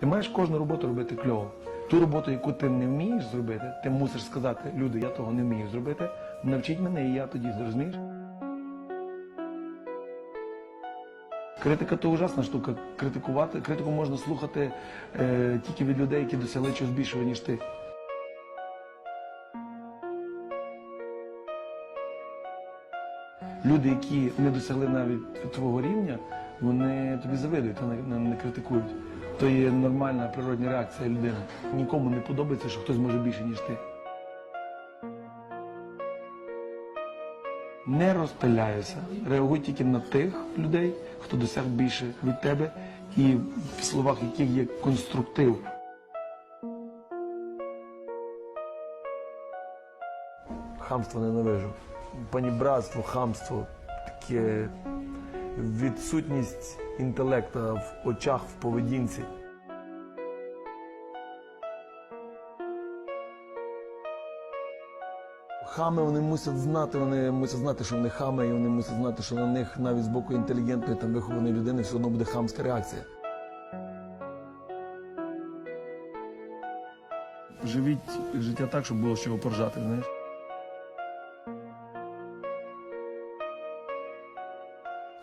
Ти маєш кожну роботу робити кльово. Ту роботу, яку ти не вмієш зробити, ти мусиш сказати, люди, я того не вмію зробити. Навчіть мене, і я тоді зрозумієш. Критика то ужасна штука. Критикувати, критику можна слухати е, тільки від людей, які досягли чогось більшого, ніж ти. Люди, які не досягли навіть твого рівня, вони тобі завидують, а не, критикують. То є нормальна природня реакція людини. Нікому не подобається, що хтось може більше, ніж ти. Не розпиляйся. Реагуй тільки на тих людей, хто досяг більше від тебе, і в словах яких є конструктив. Хамство ненавижу. Панібратство, хамство, таке відсутність інтелекта в очах, в поведінці. Хами вони мусять знати, вони мусять знати, що вони хами, і вони мусять знати, що на них навіть з боку інтелігентної та вихованої людини все одно буде хамська реакція. Живіть життя так, щоб було з чого поржати, знаєш.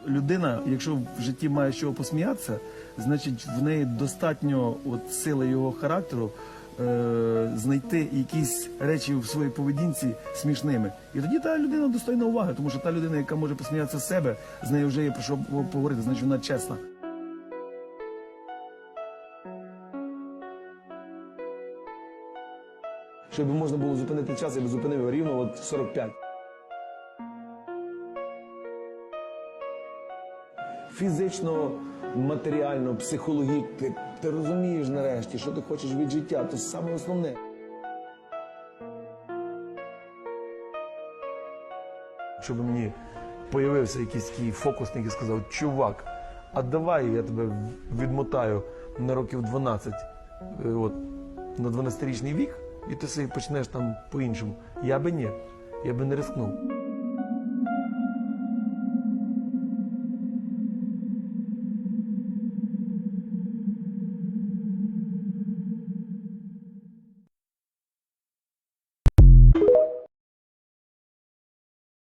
Людина, якщо в житті має з чого посміятися, значить в неї достатньо от сили його характеру е, знайти якісь речі в своїй поведінці смішними. І тоді та людина достойна уваги, тому що та людина, яка може посміятися з себе, з нею вже є про що поговорити, значить вона чесна. Щоб можна було зупинити час, я б зупинив рівно от в 45. Фізично, матеріально, психологічно. Ти, ти розумієш нарешті, що ти хочеш від життя. Це саме основне. Щоб мені появився якийсь такий фокусник і сказав, чувак, а давай я тебе відмотаю на років 12, е, от, на 12-річний вік, і ти собі почнеш там по-іншому. Я би ні, я би не рискнув.